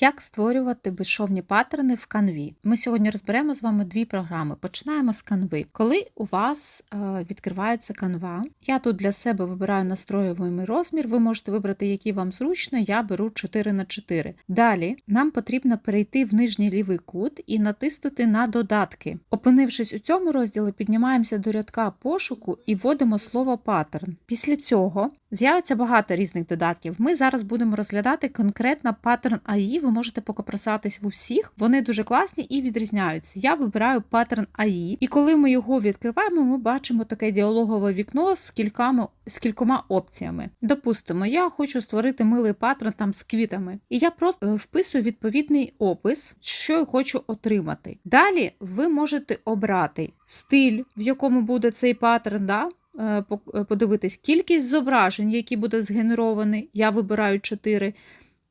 Як створювати безшовні паттерни в канві? Ми сьогодні розберемо з вами дві програми. Починаємо з канви. Коли у вас е, відкривається канва, я тут для себе вибираю настроюваний розмір. Ви можете вибрати, який вам зручно. Я беру 4 на 4. Далі нам потрібно перейти в нижній лівий кут і натиснути на додатки. Опинившись у цьому розділі, піднімаємося до рядка пошуку і вводимо слово паттерн. Після цього з'явиться багато різних додатків. Ми зараз будемо розглядати конкретно паттерн AI. Ви можете покопресатись в усіх. Вони дуже класні і відрізняються. Я вибираю паттерн AI, і коли ми його відкриваємо, ми бачимо таке діалогове вікно з кількома, з кількома опціями. Допустимо, я хочу створити милий паттерн там з квітами, і я просто е, вписую відповідний опис, що я хочу отримати. Далі ви можете обрати стиль, в якому буде цей паттерн. Да? Е, е, подивитись кількість зображень, які будуть згенеровані. Я вибираю 4.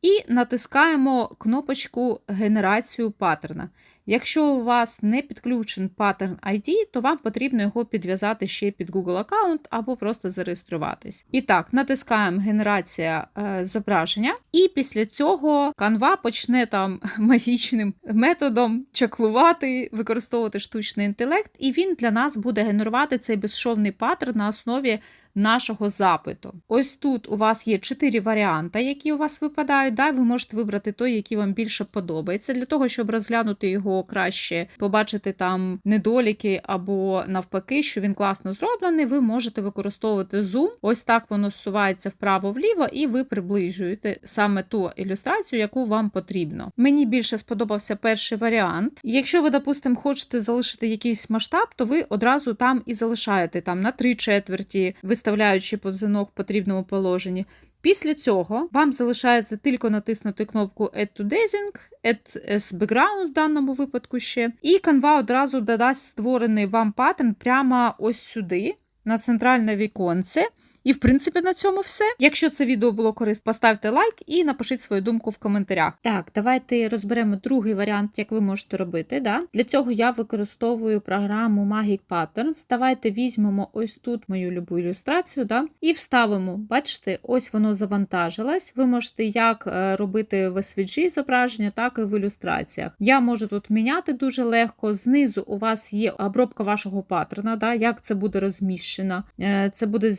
І натискаємо кнопочку Генерацію паттерна. Якщо у вас не підключен паттерн ID, то вам потрібно його підв'язати ще під Google аккаунт або просто зареєструватись. І так, натискаємо генерація е, зображення, і після цього Canva почне там магічним методом чаклувати, використовувати штучний інтелект, і він для нас буде генерувати цей безшовний паттерн на основі нашого запиту. Ось тут у вас є чотири варіанти, які у вас випадають. Да? Ви можете вибрати той, який вам більше подобається, для того, щоб розглянути його краще, побачити там недоліки або навпаки, що він класно зроблений. Ви можете використовувати зум. Ось так воно зсувається вправо-вліво, і ви приближуєте саме ту ілюстрацію, яку вам потрібно. Мені більше сподобався перший варіант. Якщо ви, допустимо, хочете залишити якийсь масштаб, то ви одразу там і залишаєте там на три четверті, виставляючи позинок в потрібному положенні. Після цього вам залишається тільки натиснути кнопку Add to Dazing, Add as Background в даному випадку ще. І Canva одразу додасть створений вам паттерн прямо ось сюди, на центральне віконце. І, в принципі, на цьому все. Якщо це відео було корисно, поставте лайк і напишіть свою думку в коментарях. Так, давайте розберемо другий варіант, як ви можете робити. Да? Для цього я використовую програму Magic Patterns. Давайте візьмемо ось тут мою любу ілюстрацію да? і вставимо. Бачите, ось воно завантажилось. Ви можете як е, робити в SVG зображення, так і в ілюстраціях. Я можу тут міняти дуже легко. Знизу у вас є обробка вашого паттерна, да? як це буде розміщено. Е, Це буде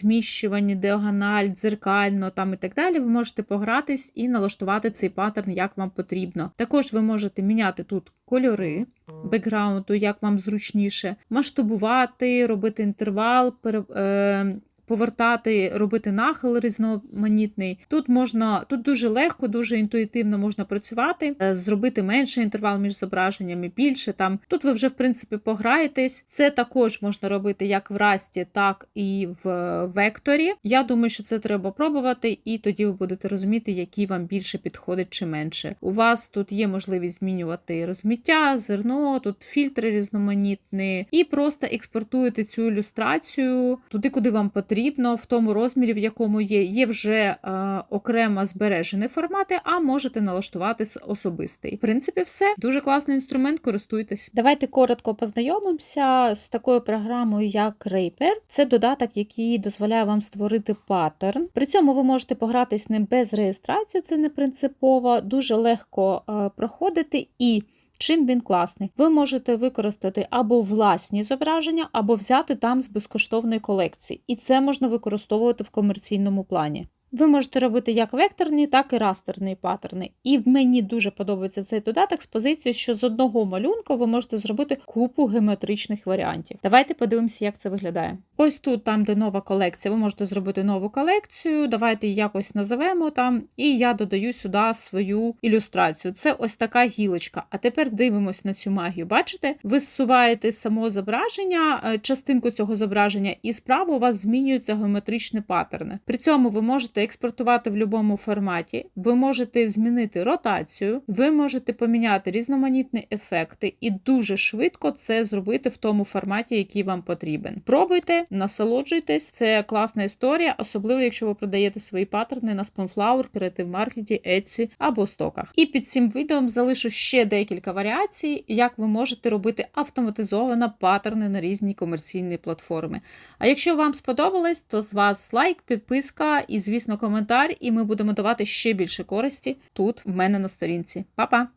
зміщування діагональ, дзеркально там і так далі. Ви можете погратись і налаштувати цей паттерн, як вам потрібно. Також ви можете міняти тут кольори бекграунду, як вам зручніше, масштабувати, робити інтервал, е, повертати, робити нахил різноманітний. Тут можна, тут дуже легко, дуже інтуїтивно можна працювати, е, зробити менший інтервал між зображеннями, більше там. Тут ви вже в принципі пограєтесь. Це також можна робити як в расті, так і в векторі. Я думаю, що це треба пробувати, і тоді ви будете розуміти, який вам більше підходить чи менше. У вас тут є можливість змінювати розміття, зерно, тут фільтри різноманітні, і просто експортуєте цю ілюстрацію туди, куди вам потрібно, в тому розмірі, в якому є. Є вже е, окремо збережені формати, а можете налаштувати особистий. В принципі, все дуже класний інструмент. Користуйтесь. Давайте коротко познайомимося з такою програмою, як Raper. Це додаток, який дозволяє вам створити паттерн. При цьому ви можете пограти з ним без реєстрації, це не принципово, дуже легко е, проходити і. Чим він класний? Ви можете використати або власні зображення, або взяти там з безкоштовної колекції. І це можна використовувати в комерційному плані. Ви можете робити як векторні, так і растерні паттерни. І мені дуже подобається цей додаток з позиції, що з одного малюнка ви можете зробити купу геометричних варіантів. Давайте подивимося, як це виглядає. Ось тут, там, де нова колекція, ви можете зробити нову колекцію. Давайте її якось називемо там, і я додаю сюди свою ілюстрацію. Це ось така гілочка. А тепер дивимось на цю магію. Бачите? Ви зсуваєте само зображення, е, частинку цього зображення, і справа у вас змінюються геометричні паттерни. При цьому ви можете експортувати в будь-якому форматі, ви можете змінити ротацію, ви можете поміняти різноманітні ефекти і дуже швидко це зробити в тому форматі, який вам потрібен. Пробуйте, насолоджуйтесь, це класна історія, особливо якщо ви продаєте свої паттерни на Spawnflower, Creative Market, Etsy або стоках. І під цим відео залишу ще декілька варіацій, як ви можете робити автоматизовано паттерни на різні комерційні платформи. А якщо вам сподобалось, то з вас лайк, підписка і, звісно, звісно, коментар, і ми будемо давати ще більше користі тут в мене на сторінці. Па-па!